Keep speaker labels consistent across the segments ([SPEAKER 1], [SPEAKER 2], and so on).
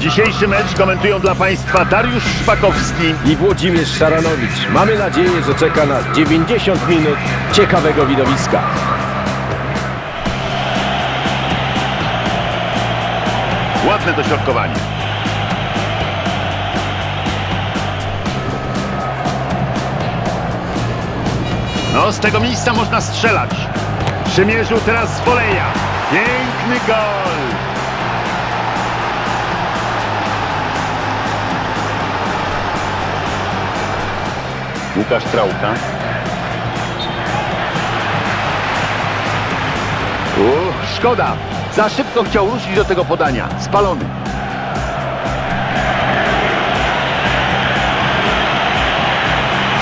[SPEAKER 1] Dzisiejszy mecz komentują dla Państwa Dariusz Szpakowski
[SPEAKER 2] i Włodzimierz Szaranowicz. Mamy nadzieję, że czeka nas 90 minut ciekawego widowiska.
[SPEAKER 1] Ładne dośrodkowanie. No, z tego miejsca można strzelać. Przymierzył teraz z woleja. Piękny gol. Łukasz Trauka. Uch, szkoda. Za szybko chciał ruszyć do tego podania. Spalony.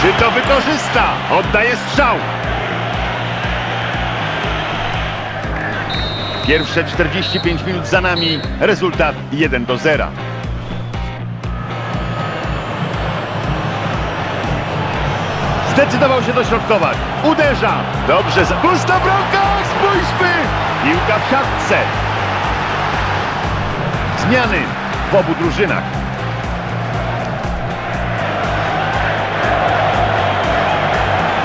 [SPEAKER 1] Czy to wykorzysta? Oddaje strzał. Pierwsze 45 minut za nami. Rezultat 1 do 0. Zdecydował się dośrodkować. Uderza. Dobrze. za- Pusta bramka! Spójrzmy! Piłka w siatce. Zmiany w obu drużynach.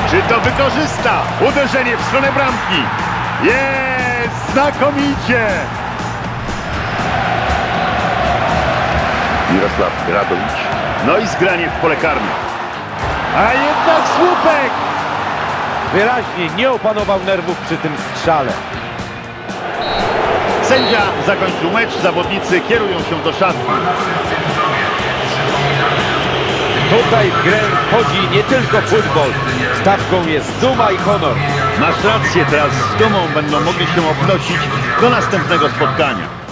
[SPEAKER 1] Czy to wykorzysta? Uderzenie w stronę bramki. Jest! Znakomicie! Mirosław Gradowicz. No i zgranie w pole karne. A jednak słupek!
[SPEAKER 2] Wyraźnie nie opanował nerwów przy tym strzale.
[SPEAKER 1] Sędzia zakończył mecz, zawodnicy kierują się do szatni.
[SPEAKER 2] Tutaj w grę wchodzi nie tylko futbol. Stawką jest duma i honor.
[SPEAKER 1] Masz rację, teraz z dumą będą mogli się obnosić do następnego spotkania.